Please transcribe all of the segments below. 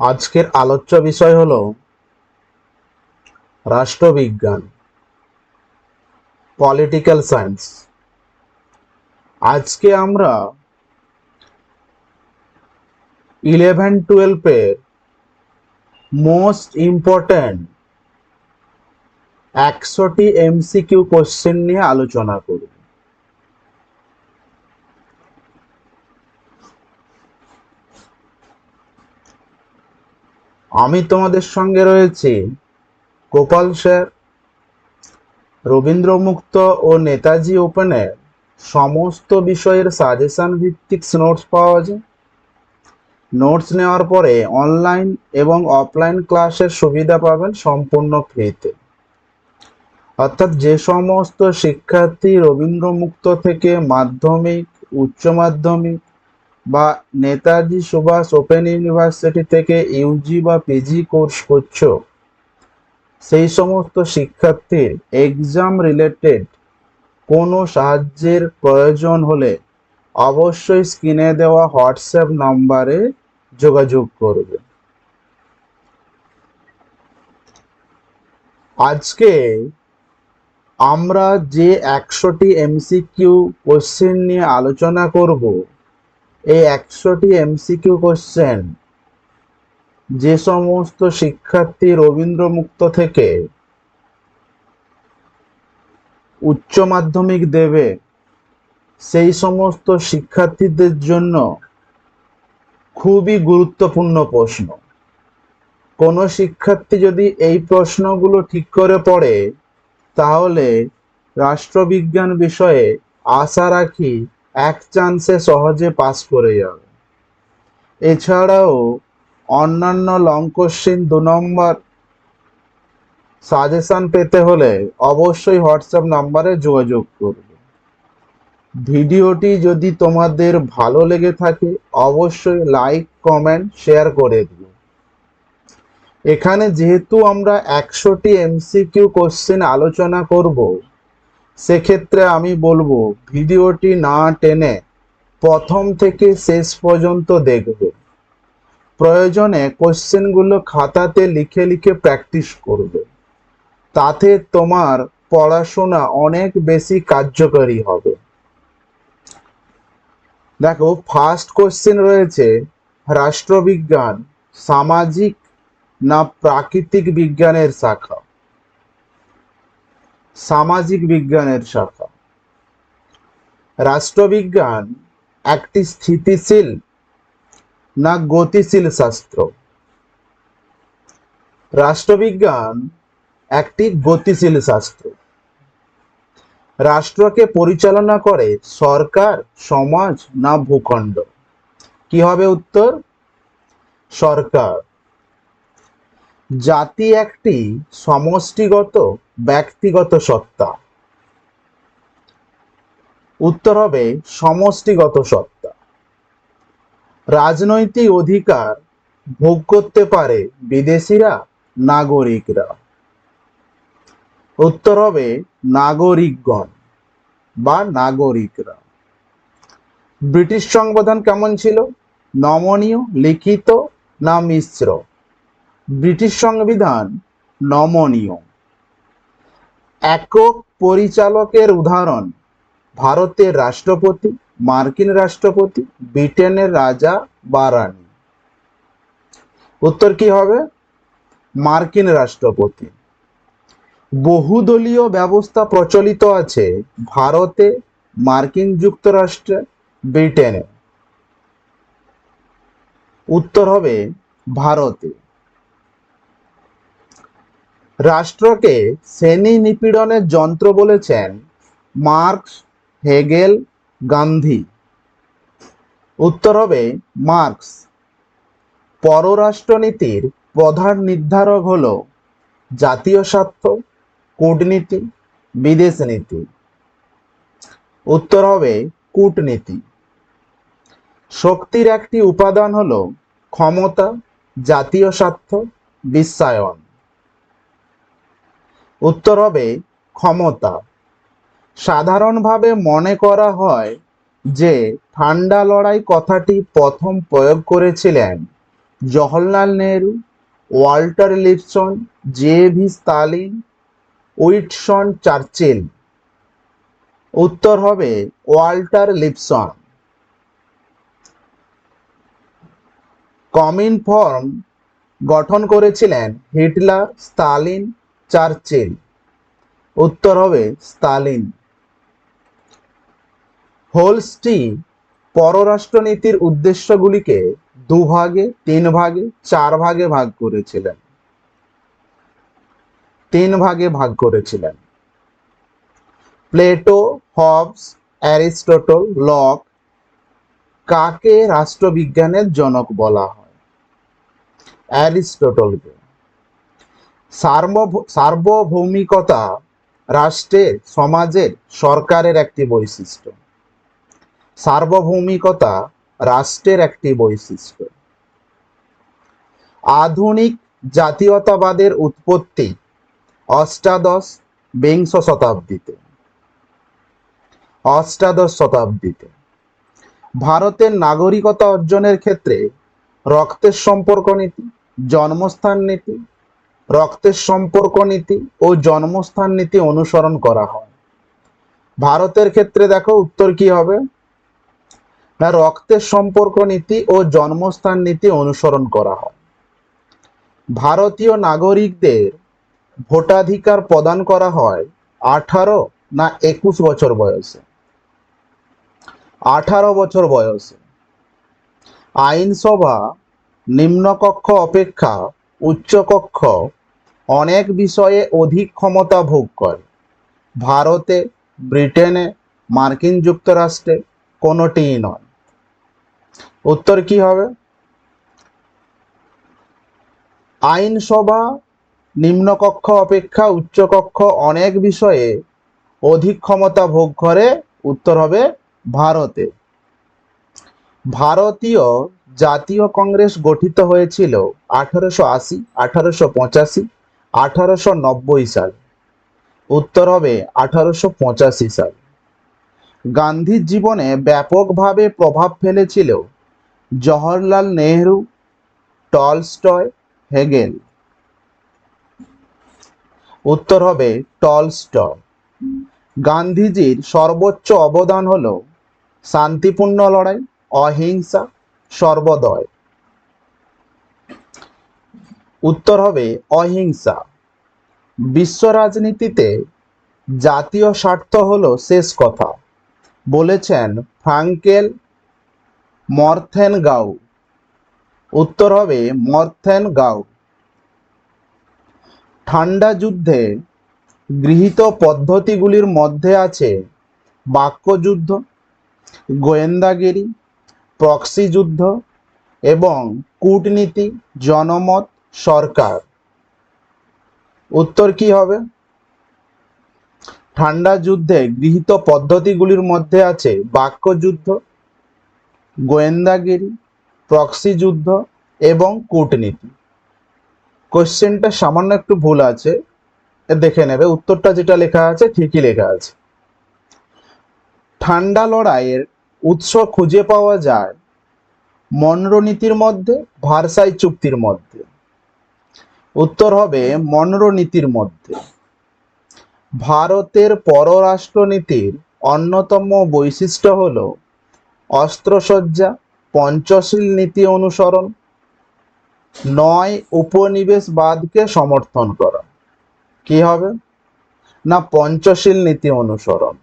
আজকের আলোচ্য বিষয় হল রাষ্ট্রবিজ্ঞান পলিটিক্যাল সায়েন্স আজকে আমরা ইলেভেন টুয়েলভের মোস্ট ইম্পর্ট্যান্ট একশোটি এমসিকিউ কোশ্চেন নিয়ে আলোচনা করব। আমি তোমাদের সঙ্গে রয়েছি। গোপাল স্যার, রবীন্দ্রমুক্ত ও নেতাজি ওপেনের সমস্ত বিষয়ের সাজেশন ভিত্তিক নোটস পাওয়া যায়। নোটস নেওয়ার পরে অনলাইন এবং অফলাইন ক্লাসের সুবিধা পাবেন সম্পূর্ণ ফ্রিতে অর্থাৎ যে সমস্ত শিক্ষার্থী রবীন্দ্রমুক্ত থেকে মাধ্যমিক, উচ্চ মাধ্যমিক বা নেতাজি সুভাষ ওপেন ইউনিভার্সিটি থেকে ইউজি বা পিজি কোর্স করছ, সেই সমস্ত শিক্ষার্থীর এক্সাম রিলেটেড কোনো সাহায্যের প্রয়োজন হলে অবশ্যই স্ক্রিনে দেওয়া হোয়াটসঅ্যাপ নাম্বারে যোগাযোগ করবে। আজকে আমরা যে একশোটি এমসিকিউ কোশ্চেন নিয়ে আলোচনা করব এই একশোটি এমসিকিউ কোশ্চেন যে সমস্ত শিক্ষার্থী রবীন্দ্র মুক্ত থেকে উচ্চ মাধ্যমিক দেবে, সেই সমস্ত শিক্ষার্থীদের জন্য খুবই গুরুত্বপূর্ণ প্রশ্ন। কোনো শিক্ষার্থী যদি এই প্রশ্নগুলো ঠিক করে পড়ে, তাহলে রাষ্ট্রবিজ্ঞান বিষয়ে আশা রাখি এক চান্সে সহজে পাস করে যাবে। এছাড়াও, অন্যান্য লং কোশ্চিন দু নম্বর সাজেশন পেতে হলে অবশ্যই হোয়াটসঅ্যাপ নাম্বারে যোগাযোগ করবে। ভিডিওটি যদি তোমাদের ভালো লেগে থাকে, অবশ্যই লাইক কমেন্ট শেয়ার করে দিও। এখানে যেহেতু আমরা একশোটি এমসিকিউ কোশ্চেন আলোচনা করব সেক্ষেত্রে আমি বলব, ভিডিওটি না টেনে প্রথম থেকে শেষ পর্যন্ত দেখবে। প্রয়োজনে কোশ্চেনগুলো খাতাতে লিখে লিখে প্র্যাকটিস করবে। তাতে তোমার পড়াশোনা অনেক বেশি কার্যকরী হবে। দেখো ফার্স্ট কোশ্চেন রয়েছে, রাষ্ট্রবিজ্ঞান, সামাজিক না প্রাকৃতিক বিজ্ঞানের শাখা? সামাজিক বিজ্ঞানের শাখা। রাষ্ট্রবিজ্ঞান একটি স্থিতিশীল না গতিশীল শাস্ত্র। রাষ্ট্রবিজ্ঞান একটি গতিশীল শাস্ত্র। রাষ্ট্রকে পরিচালনা করে সরকার, সমাজ না ভূখণ্ড। কি হবে উত্তর? সরকার। জাতি একটি সমষ্টিগত, ব্যক্তিগত সত্তা। উত্তর হবে সমষ্টিগত সত্তা। রাজনৈতিক অধিকার ভোগ করতে পারে বিদেশিরা, নাগরিকরা। উত্তর হবে নাগরিকগণ বা নাগরিকরা। ব্রিটিশ সংবিধান কেমন ছিল? নমনীয়, লিখিত না মিশ্র? ব্রিটিশ সংবিধান নমনীয়। একক পরিচালকের উদাহরণ, ভারতের রাষ্ট্রপতি, মার্কিন রাষ্ট্রপতি, ব্রিটেনের রাজা বা রানী। উত্তর কি হবে? মার্কিন রাষ্ট্রপতি। বহুদলীয় ব্যবস্থা প্রচলিত আছে ভারতে, মার্কিন যুক্তরাষ্ট্রে, ব্রিটেনে। উত্তর হবে ভারতে। রাষ্ট্রকে শ্রেণি নিপীড়নের যন্ত্র বলেছেন মার্কস, হেগেল, গান্ধী। উত্তর হবে মার্কস। পররাষ্ট্রনীতির প্রধান নির্ধারক হল জাতীয় স্বার্থ, কূটনীতি, বিদেশ নীতি। উত্তর হবে কূটনীতি। শক্তির একটি উপাদান হল ক্ষমতা, জাতীয় স্বার্থ, বিশ্বায়ন। উত্তর হবে ক্ষমতা। সাধারণভাবে মনে করা হয় যে ঠান্ডা লড়াই কথাটি প্রথম প্রয়োগ করেছিলেন Jawaharlal Nehru, Walter Lipson, J V Stalin Winston Churchill. উত্তর হবে ওয়াল্টার লিপসন। কমিন ফর্ম গঠন করেছিলেন হিটলার স্টালিন চার্চিল উত্তর হবে স্টালিন হোলস্টি পররাষ্ট্রনীতির উদ্দেশ্যগুলিকে দুভাগে তিন ভাগে চার ভাগে ভাগ করেছিলেন। তিন ভাগে ভাগ করেছিলেন। প্লেটো, হবস, অ্যারিস্টটল, লক কাকে রাষ্ট্রবিজ্ঞানের জনক বলা হয়? অ্যারিস্টটলকে। সার্বভৌমিকতা রাষ্ট্রের সমাজের সরকারের একটি বৈশিষ্ট্য। সার্বভৌমিকতা রাষ্ট্রের একটি বৈশিষ্ট্য। আধুনিক জাতীয়তাবাদের উৎপত্তি অষ্টাদশ বিংশ শতাব্দীতে। অষ্টাদশ শতাব্দীতে। ভারতের নাগরিকতা অর্জনের ক্ষেত্রে রক্তের সম্পর্ক নীতি, জন্মস্থান নীতি রক্তের সম্পর্ক নীতি ও জন্মস্থান নীতি অনুসরণ করা হয়। ভারতের ক্ষেত্রে দেখো উত্তর কি হবে? না, রক্তের সম্পর্ক নীতি ও জন্মস্থান নীতি অনুসরণ করা হয়। ভারতীয় নাগরিকদের ভোটাধিকার প্রদান করা হয় আঠারো না একুশ বছর বয়সে। আঠারো বছর বয়সে। আইনসভা নিম্নকক্ষ অপেক্ষা উচ্চকক্ষ অনেক বিষয়ে অধিক ক্ষমতা ভোগ করে। ভারতে, ব্রিটেনে, মার্কিন যুক্তরাষ্ট্রে কোনোটিই নয়। উত্তর কি হবে? আইনসভা, নিম্নকক্ষ অপেক্ষা, উচ্চকক্ষ অনেক বিষয়ে অধিক ক্ষমতা ভোগ করে, উত্তর হবে ভারতে। ভারতীয় জাতীয় কংগ্রেস গঠিত হয়েছিল আঠারোশো আশি, আঠারোশো পঁচাশি আঠারোশো নব্বই সাল। উত্তর হবে আঠারোশো পঁচাশি সাল। গান্ধীর জীবনে ব্যাপকভাবে প্রভাব ফেলেছিল জওহরলাল নেহরু, টলস্টয়, হেগেল। উত্তর হবে টলস্টয়। গান্ধীজির সর্বোচ্চ অবদান হল শান্তিপূর্ণ লড়াই, অহিংসা, সর্বদয়। উত্তর হবে অহিংসা। বিশ্ব রাজনীতিতে জাতীয় স্বার্থ হলো শেষ কথা। বলেছেন ফ্রাঙ্কেল মর্থেন গাউ উত্তর হবে মর্থেন গাউ ঠান্ডা যুদ্ধে গৃহীত পদ্ধতিগুলির মধ্যে আছে বাক্যযুদ্ধ, গোয়েন্দাগিরি প্রক্সি যুদ্ধ এবং কূটনীতি, জনমত সরকার। উত্তর কি হবে? ঠান্ডা যুদ্ধে গৃহীত পদ্ধতিগুলির মধ্যে আছে বাক্যযুদ্ধ, গোয়েন্দাগিরি, প্রক্সি যুদ্ধ এবং কূটনীতি। কোশ্চেনটা সামান্য একটু ভুল আছে, দেখে নেবে। উত্তরটা যেটা লেখা আছে, ঠিকই লেখা আছে। ঠান্ডা লড়াইয়ের উৎস খুঁজে পাওয়া যায় মনরো নীতির মধ্যে, ভারসাই চুক্তির মধ্যে। উত্তর হবে মনরো নীতির মধ্যে। ভারতের পররাষ্ট্রনীতির অন্যতম বৈশিষ্ট্য হল অস্ত্রসজ্জা, পঞ্চশীল নীতি অনুসরণ, নয় উপনিবেশবাদকে সমর্থন করা। কি হবে? না, পঞ্চশীল নীতি অনুসরণ।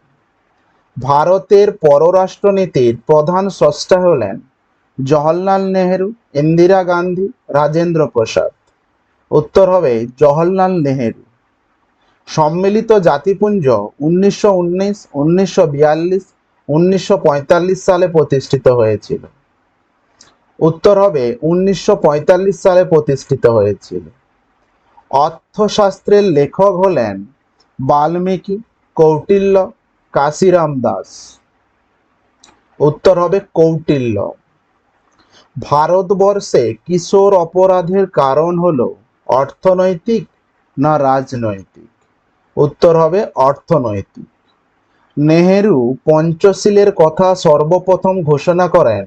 ভারতের পররাষ্ট্রনীতির প্রধান স্রষ্টা হলেন জওহরলাল নেহেরু, ইন্দিরা গান্ধী, রাজেন্দ্র প্রসাদ। উত্তর হবে জওহরলাল নেহেরু। সম্মিলিত জাতিপুঞ্জ উনিশশো উনিশ, উনিশশো বিয়াল্লিশ, উনিশশো সালে প্রতিষ্ঠিত হয়েছিল। উত্তর হবে উনিশশো পঁয়তাল্লিশ সালে প্রতিষ্ঠিত হয়েছিল। অর্থশাস্ত্রের লেখক হলেন বাল্মীকি কৌটিল্য কাশিরাম দাস। উত্তর হবে কৌটিল্য। ভারতবর্ষে কিশোর অপরাধের কারণ হলো অর্থনৈতিক না রাজনৈতিক? উত্তর হবে অর্থনৈতিক। নেহেরু পঞ্চশীলের কথা সর্বপ্রথম ঘোষণা করেন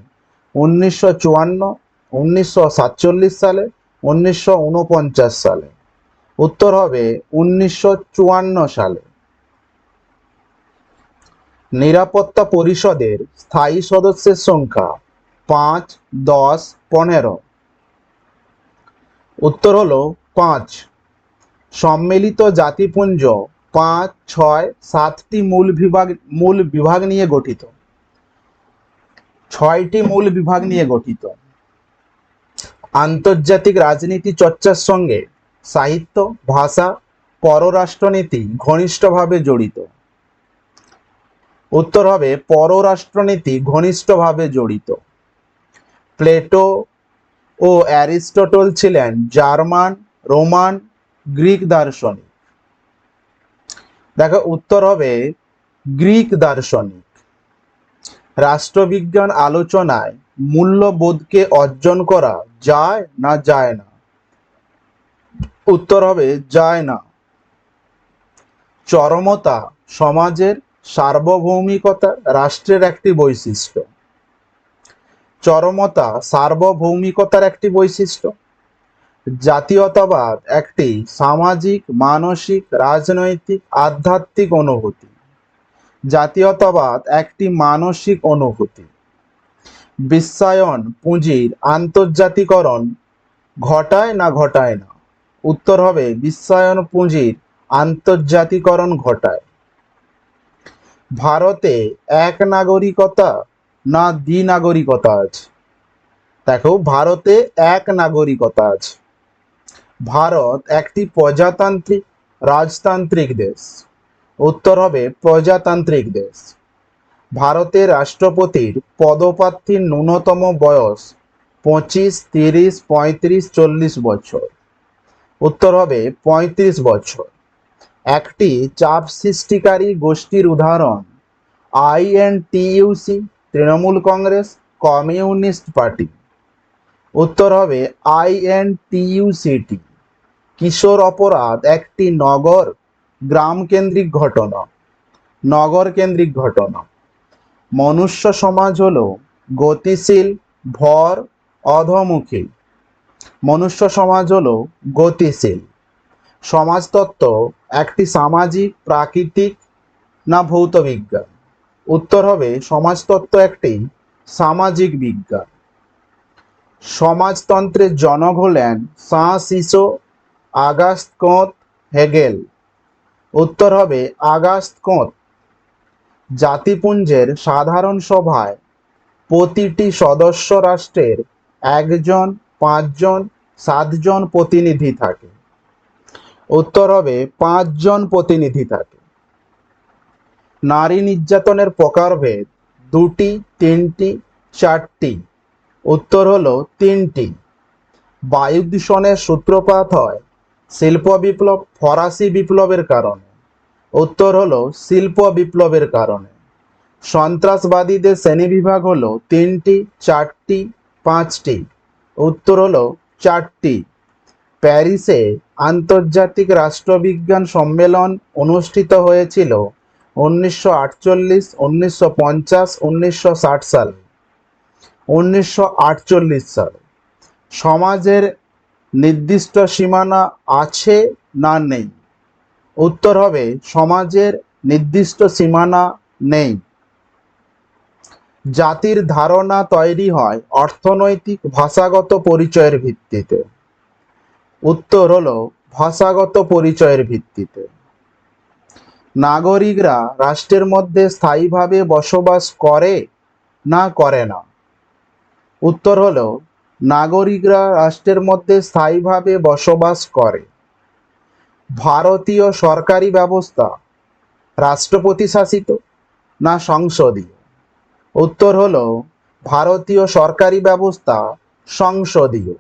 উনিশশো চুয়ান্ন, উনিশশো সাতচল্লিশ সালে, উনিশশো উনপঞ্চাশ সালে। উত্তর হবে উনিশশো চুয়ান্ন সালে। নিরাপত্তা পরিষদের স্থায়ী সদস্যের সংখ্যা পাঁচ, দশ, পনেরো। উত্তর হলো পাঁচ। সম্মিলিত জাতিপুঞ্জ পাঁচ, ছয়, সাতটি মূল বিভাগ মূল বিভাগ নিয়ে গঠিত। ছয়টি মূল বিভাগ নিয়ে গঠিত। আন্তর্জাতিক রাজনীতি চর্চার সঙ্গে সাহিত্য, ভাষা, পররাষ্ট্রনীতি ঘনিষ্ঠভাবে জড়িত। উত্তর হবে পররাষ্ট্রনীতি ঘনিষ্ঠভাবে জড়িত। প্লেটো ও অ্যারিস্টটল ছিলেন জার্মান, রোমান, গ্রিক দার্শনিক। দেখো, উত্তর হবে গ্রিক দার্শনিক। রাষ্ট্রবিজ্ঞান আলোচনায় মূল্যবোধকে অর্জন করা যায় না যায় না? উত্তর হবে যায় না। চরমতা সমাজের সার্বভৌমিকতা, রাষ্ট্রের একটি বৈশিষ্ট্য। চরমতা সার্বভৌমিকতার একটি বৈশিষ্ট্য। জাতীয়তাবাদ একটি সামাজিক, মানসিক, রাজনৈতিক, আধ্যাত্মিক অনুভূতি। জাতীয়তাবাদ একটি মানসিক অনুভূতি। বিশ্বায়ন, পুঁজির আন্তর্জাতিকরণ ঘটায় না ঘটায় না। উত্তর হবে বিশ্বায়ন, পুঁজির আন্তর্জাতিকরণ ঘটায়। ভারতে এক নাগরিকতা না দ্বিনাগরিকতা আছে। দেখো, ভারতে এক নাগরিকতা আছে। ভারত একটি প্রজাতান্ত্রিক, রাজতান্ত্রিক দেশ। উত্তর হবে প্রজাতান্ত্রিক দেশ। ভারতের রাষ্ট্রপতির পদপ্রার্থীর ন্যূনতম বয়স পঁচিশ, তিরিশ, পঁয়ত্রিশ, চল্লিশ বছর। উত্তর হবে পঁয়ত্রিশ বছর। একটি চাপ সৃষ্টিকারী গোষ্ঠীর উদাহরণ INTUC Trinamool Congress, communist party. উত্তর হবে আইএনটিইউসিটি কিশোর অপরাধ একটি নগর গ্রাম কেন্দ্রিক ঘটনা। নগর কেন্দ্রিক ঘটনা। মনুষ্য সমাজ হল গতিশীল, ভর, অধমুখী। মনুষ্য সমাজ হল গতিশীল। সমাজতত্ত্ব একটি সামাজিক, প্রাকৃতিক না ভৌত বিজ্ঞান? উত্তর হবে সমাজতত্ত্ব একটি সামাজিক বিজ্ঞান। সমাজতন্ত্রের জনক হলেন সাঁ সিসো আগাস্ট কোঁত হেগেল। উত্তর হবে আগাস্ট কোঁত। জাতিপুঞ্জের সাধারণ সভায় প্রতিটি সদস্য রাষ্ট্রের একজন, পাঁচজন, সাতজন প্রতিনিধি থাকে। উত্তর হবে পাঁচজন প্রতিনিধি থাকে। নারী নির্যাতনের প্রকারভেদ দুটি, তিনটি, চারটি। উত্তর হলো তিনটি। বায়ু দূষণের সূত্রপাত হয় শিল্প বিপ্লব, ফরাসি বিপ্লবের কারণে। উত্তর হলো শিল্প বিপ্লবের কারণে। সন্ত্রাসবাদীদের শ্রেণীবিভাগ হলো তিনটি, চারটি, পাঁচটি। উত্তর হলো চারটি। প্যারিসে আন্তর্জাতিক রাষ্ট্রবিজ্ঞান সম্মেলন অনুষ্ঠিত হয়েছিল উনিশশো আটচল্লিশ, উনিশশো পঞ্চাশ, উনিশশো ষাট সালে। উনিশশো আটচল্লিশ সালে। সমাজের নির্দিষ্ট সীমানা আছে না নেই? উত্তর হবে, সমাজের নির্দিষ্ট সীমানা নেই। জাতির ধারণা তৈরি হয় অর্থনৈতিক ভাষাগত পরিচয়ের ভিত্তিতে। উত্তর হলো, ভাষাগত পরিচয়ের ভিত্তিতে। নাগরিকরা রাষ্ট্রের মধ্যে স্থায়ীভাবে বসবাস করে না করে না। উত্তর হল, নাগরিকরা রাষ্ট্রের মধ্যে স্থায়ীভাবে বসবাস করে। ভারতীয় সরকারি ব্যবস্থা রাষ্ট্রপতি শাসিত না সংসদীয়? উত্তর হল, ভারতীয় সরকারি ব্যবস্থা সংসদীয়।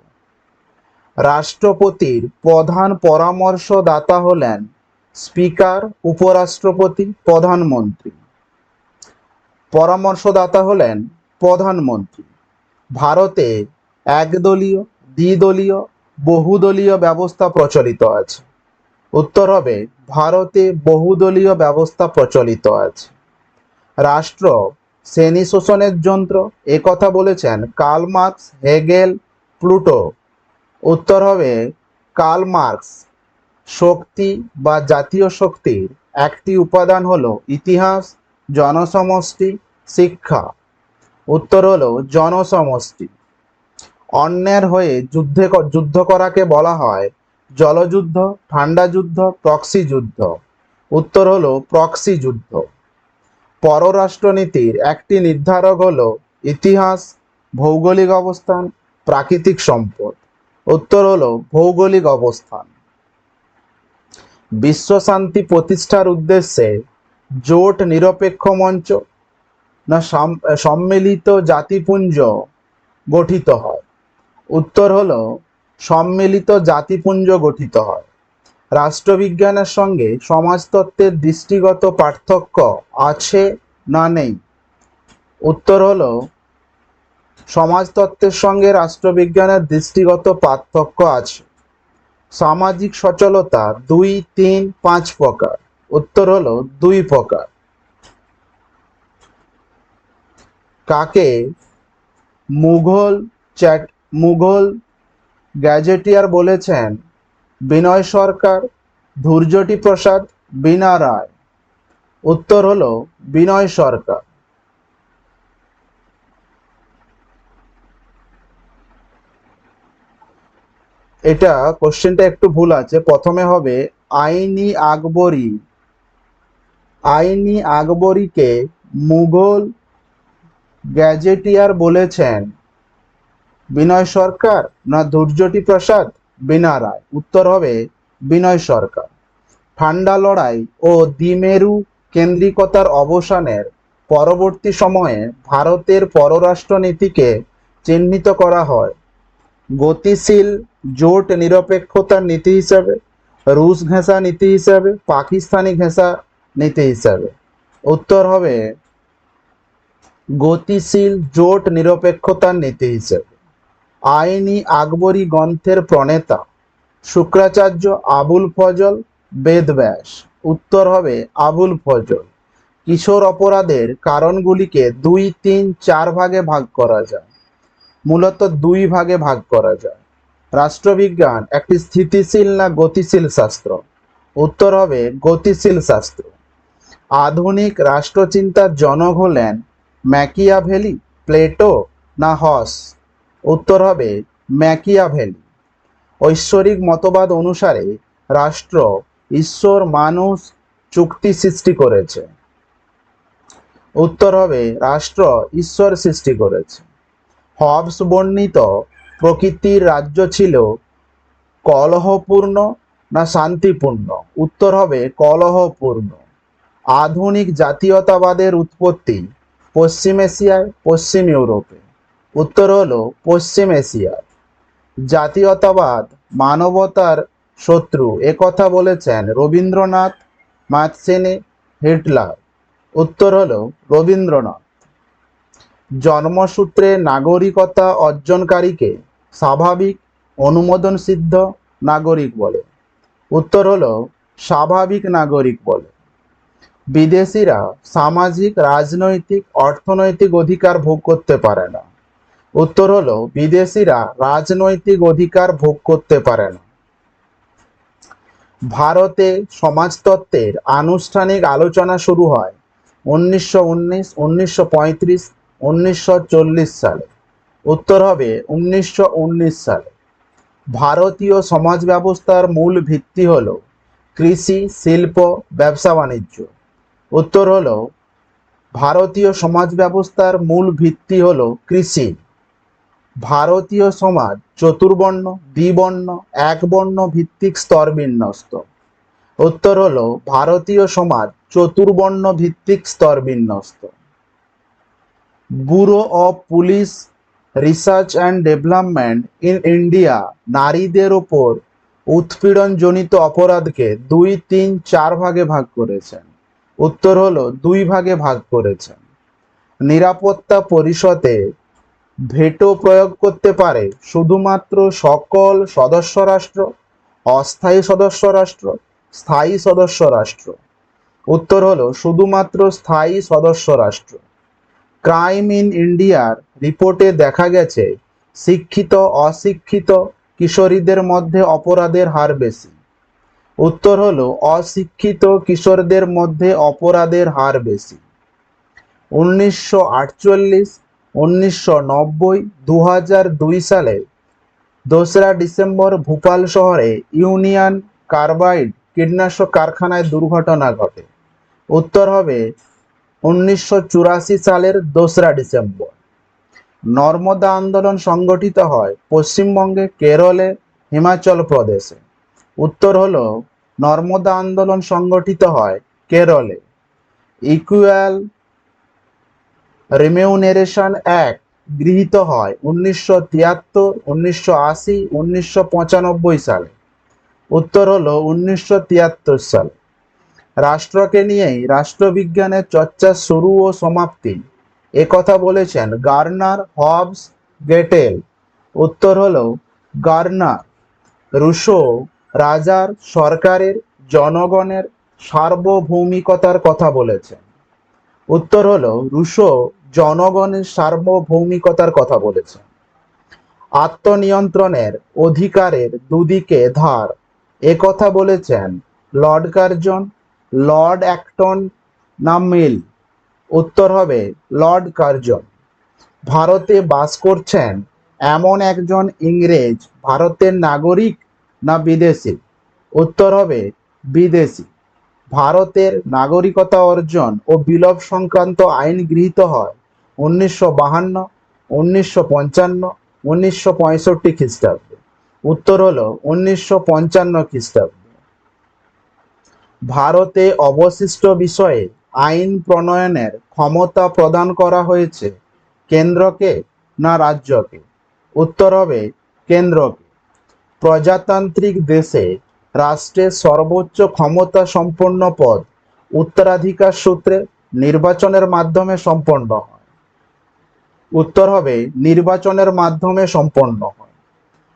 রাষ্ট্রপতির প্রধান পরামর্শদাতা হলেন স্পিকার, উপরাষ্ট্রপতি, প্রধানমন্ত্রী। পরামর্শদাতা হলেন প্রধানমন্ত্রী। ভারতে একদলীয়, দ্বিদলীয়, বহুদলীয় ব্যবস্থা প্রচলিত আছে। উত্তর হবে, ভারতে বহুদলীয় ব্যবস্থা প্রচলিত আছে। রাষ্ট্র শ্রেণি শোষণের যন্ত্র একথা বলেছেন কার্ল মার্কস হেগেল প্লুটো। উত্তর হবে, কার্ল মার্কস শক্তি বা জাতীয় শক্তির একটি উপাদান হলো ইতিহাস, জনসমষ্টি, শিক্ষা। উত্তর হলো জনসমষ্টি। অন্যের হয়ে যুদ্ধে যুদ্ধ করাকে বলা হয় জলযুদ্ধ, ঠান্ডা যুদ্ধ, প্রক্সি যুদ্ধ। উত্তর হলো প্রক্সি যুদ্ধ। পররাষ্ট্রনীতির একটি নির্ধারক হলো ইতিহাস, ভৌগোলিক অবস্থান, প্রাকৃতিক সম্পদ। উত্তর হলো ভৌগোলিক অবস্থান। বিশ্ব শান্তি প্রতিষ্ঠার উদ্দেশ্যে জোট নিরপেক্ষ মঞ্চ না সাম- সম্মিলিত জাতিপুঞ্জ গঠিত হয়। উত্তর হলো, সম্মিলিত জাতিপুঞ্জ গঠিত হয়। রাষ্ট্রবিজ্ঞানের সঙ্গে সমাজতত্ত্বের দৃষ্টিগত পার্থক্য আছে না নেই। উত্তর হলো, সমাজতত্ত্বের সঙ্গে রাষ্ট্রবিজ্ঞানের দৃষ্টিগত পার্থক্য আছে। সামাজিক সচলতা দুই, তিন, পাঁচ প্রকার। উত্তর হলো দুই প্রকার। কাকে? মুঘল চ্যাট, মুঘল গ্যাজেটিয়ার বলেছেন, বিনয় সরকার ধৈর্যটি প্রসাদ বীণা রায়। উত্তর হলো বিনয় সরকার। এটা কোশ্চেনটা একটু ভুল আছে। প্রথমে হবে, আইনি আকবরী। আইনি আকবরীকে মুঘল গ্যাজেটিয়ার বলেছেন। বিনয় সরকার না দুর্যটি প্রসাদ? বীণা রায়। উত্তর হবে, বিনয় সরকার। ঠান্ডা লড়াই ও দ্বিমেরু কেন্দ্রিকতার অবসানের পরবর্তী সময়ে ভারতের পররাষ্ট্রনীতিকে চিহ্নিত করা হয়। গতিশীল জোট নিরপেক্ষতার নীতি হিসাবে, রুশ ঘেঁষা নীতি হিসাবে, পাকিস্তানি ঘেঁষা নীতি হিসাবে। উত্তর হবে গতিশীল জোট নিরপেক্ষতার নীতি হিসেবে। আইনি আকবরী গ্রন্থের প্রণেতা শুক্রাচার্য আবুল ফজল বেদব্যাস উত্তর হবে আবুল ফজল। কিশোর অপরাধের কারণগুলিকে দুই, তিন, চার ভাগে ভাগ করা যায়। মূলত দুই ভাগে ভাগ করা যায়। রাষ্ট্রবিজ্ঞান একটি স্থিতিশীল না গতিশীল শাস্ত্র? উত্তর হবে গতিশীল শাস্ত্র। আধুনিক রাষ্ট্রচিন্তার জনক হলেন ম্যাকিয়াভেলি, প্লেটো না হস? উত্তর হবে ম্যাকিয়াভেলি। ঐশ্বরিক মতবাদ অনুসারে রাষ্ট্র ঈশ্বর মানুষ চুক্তি সৃষ্টি করেছে। উত্তর হবে রাষ্ট্র ঈশ্বর সৃষ্টি করেছে। হবস বর্ণিত প্রকৃতির রাজ্য ছিল কলহপূর্ণ না শান্তিপূর্ণ? উত্তর হবে কলহপূর্ণ। আধুনিক জাতীয়তাবাদের উৎপত্তি পশ্চিম এশিয়ায় পশ্চিম ইউরোপে। উত্তর হলো পশ্চিম এশিয়ায় জাতীয়তাবাদ, মানবতার শত্রু একথা বলেছেন রবীন্দ্রনাথ মাতসেনে হিটলার। উত্তর হলো রবীন্দ্রনাথ। জন্মসূত্রে নাগরিকতা অর্জনকারীকে স্বাভাবিক অনুমোদন সিদ্ধ নাগরিক বলে। উত্তর হলো, স্বাভাবিক নাগরিক বলে। বিদেশিরা সামাজিক, রাজনৈতিক, অর্থনৈতিক অধিকার ভোগ করতে পারে না। উত্তর হলো, বিদেশিরা রাজনৈতিক অধিকার ভোগ করতে পারে না। ভারতে সমাজতত্ত্বের আনুষ্ঠানিক আলোচনা শুরু হয় উনিশশো উনিশ, উনিশশো পঁয়ত্রিশ, উনিশশো চল্লিশ সালে। উত্তর হবে উনিশশো উনিশ সালে। ভারতীয় সমাজ ব্যবস্থার মূল ভিত্তি হল কৃষি, শিল্প, ব্যবসা বাণিজ্য। উত্তর হল ভারতীয় সমাজ ব্যবস্থার মূল ভিত্তি হলো কৃষি। ভারতীয় সমাজ চতুর্বর্ণ, দ্বিবর্ণ, একবর্ণ ভিত্তিক স্তর বিন্যস্ত। উত্তর হল ভারতীয় সমাজ চতুর্বর্ণ ভিত্তিক স্তর বিন্যস্ত। Bureau of police research and development in India নারীদের ওপর উৎপীড়নজনিত অপরাধকে দুই, তিন, চার ভাগে ভাগ করেছেন। উত্তর হলো, দুই ভাগে ভাগ করেছেন। নিরাপত্তা পরিষদে ভেটো প্রয়োগ করতে পারে শুধুমাত্র সকল সদস্য রাষ্ট্র, অস্থায়ী সদস্য রাষ্ট্র, স্থায়ী সদস্য রাষ্ট্র। উত্তর হলো, শুধুমাত্র স্থায়ী সদস্য রাষ্ট্র। ক্রাইম ইন ইন্ডিয়ার রিপোর্টে দেখা গেছে, শিক্ষিত, অশিক্ষিত কিশোরীদের মধ্যে অপরাধের হার বেশি। উত্তর হলো, অশিক্ষিত কিশোরদের মধ্যে অপরাধের হার বেশি। উনিশশো আটচল্লিশ, উনিশশো নব্বই দু দুই সালে দোসরা ডিসেম্বর ভোপাল শহরে ইউনিয়ন কার্বাইড কীটনাশক কারখানায় দুর্ঘটনা ঘটে। উত্তর হবে উনিশশো চুরাশি সালের দোসরা ডিসেম্বর। নর্মদা আন্দোলন সংগঠিত হয় পশ্চিমবঙ্গে কেরলে, হিমাচল প্রদেশে। উত্তর হল, নর্মদা আন্দোলন সংগঠিত হয় কেরলে। ইকুয়াল রিমিউনারেশন অ্যাক্ট গৃহীত হয় উনিশশো তিয়াত্তর, উনিশশো আশি, উনিশশো পঁচানব্বই সালে। উত্তর হলো, উনিশশো তিয়াত্তর সালে। রাষ্ট্রকে নিয়েই রাষ্ট্রবিজ্ঞানের চর্চা শুরু ও সমাপ্তি। কথা বলেছেন গার্নার হবস গেটেল। উত্তর হল, গার্নার রুশো রাজার সরকারের জনগণের সার্বভৌমিকতার কথা বলেছেন। উত্তর হল, রুশো জনগণের সার্বভৌমিকতার কথা বলেছেন। আত্মনিয়ন্ত্রণের অধিকারের দুদিকে ধার। কথা বলেছেন লর্ড কার্জন লর্ড অ্যাক্টন না মিল। উত্তর হবে লর্ড কার্জন। ভারতে বাস করছেন এমন একজন ইংরেজ, ভারতের নাগরিক না বিদেশি? উত্তর হবে বিদেশি। ভারতের নাগরিকতা অর্জন ও বিলোপ সংক্রান্ত আইন গৃহীত হয় উনিশশো বাহান্ন, উনিশশো পঞ্চান্ন, উনিশশো পঁয়ষট্টি খ্রিস্টাব্দে। উত্তর হলো উনিশশো পঞ্চান্ন খ্রিস্টাব্দে। ভারতে অবশিষ্ট বিষয়ে আইন প্রণয়নের ক্ষমতা প্রদান করা হয়েছে কেন্দ্রকে না রাজ্যকে? উত্তর হবে কেন্দ্রকে। প্রজাতান্ত্রিক দেশে রাষ্ট্রের সর্বোচ্চ ক্ষমতা সম্পন্ন পদ উত্তরাধিকার সূত্রে নির্বাচনের মাধ্যমে সম্পন্ন হয়। উত্তর হবে নির্বাচনের মাধ্যমে সম্পন্ন হয়।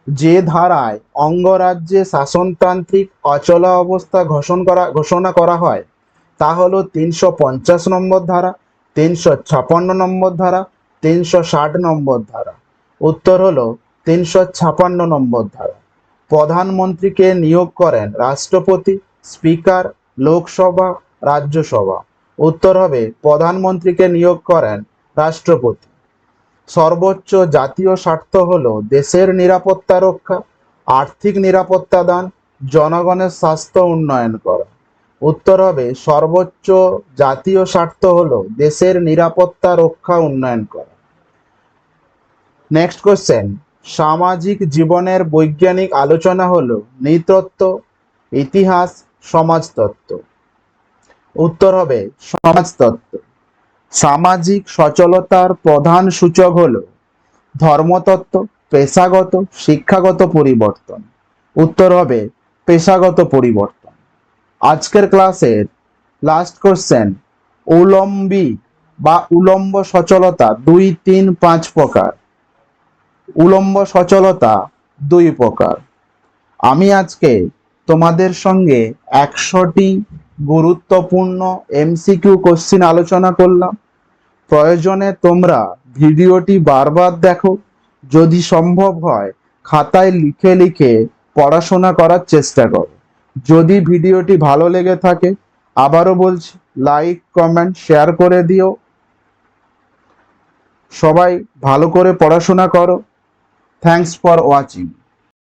যে ধারায় অঙ্গরাজ্যে শাসনতান্ত্রিক অচলা অবস্থা ঘোষণ করা, ঘোষণা করা হয়, তা হলো তিনশো পঞ্চাশ নম্বর ধারা, তিনশো ছাপান্ন নম্বর ধারা, তিনশো ষাট নম্বর ধারা। উত্তর হলো তিনশো ছাপান্ন নম্বর ধারা। প্রধানমন্ত্রীকে নিয়োগ করেন রাষ্ট্রপতি, স্পিকার, লোকসভা, রাজ্যসভা। উত্তর হবে প্রধানমন্ত্রীকে নিয়োগ করেন রাষ্ট্রপতি। সর্বোচ্চ জাতীয় স্বার্থ হলো দেশের নিরাপত্তা রক্ষা, আর্থিক নিরাপত্তা দান, জনগণের স্বাস্থ্য উন্নয়ন করা। উত্তর হবে, সর্বোচ্চ জাতীয় স্বার্থ হলো দেশের নিরাপত্তা রক্ষা উন্নয়ন করা। নেক্সট কোশ্চেন সামাজিক জীবনের বৈজ্ঞানিক আলোচনা হলো নৃতত্ব ইতিহাস, সমাজতত্ত্ব। উত্তর হবে, সমাজতত্ত্ব। সামাজিক সচলতার প্রধান সূচক হলো ধর্মতত্ত্ব, পেশাগত, শিক্ষাগত পরিবর্তন। উত্তর হবে পেশাগত পরিবর্তন। আজকের ক্লাসের লাস্ট কোশ্চেন উলম্বী বা উলম্ব সচলতা দুই, তিন, পাঁচ প্রকার। উলম্ব সচলতা দুই প্রকার। আমি আজকে তোমাদের সঙ্গে একশোটি গুরুত্বপূর্ণ এমসিকিউ কোশ্চিন আলোচনা করলাম। প্রয়োজনে তোমরা ভিডিওটি বারবার দেখো। যদি সম্ভব হয়, খাতায় লিখে লিখে পড়াশোনা করার চেষ্টা করো। যদি ভিডিওটি ভালো লেগে থাকে, আবারও বলছি লাইক কমেন্ট শেয়ার করে দিও। সবাই ভালো করে পড়াশোনা করো। Thanks for watching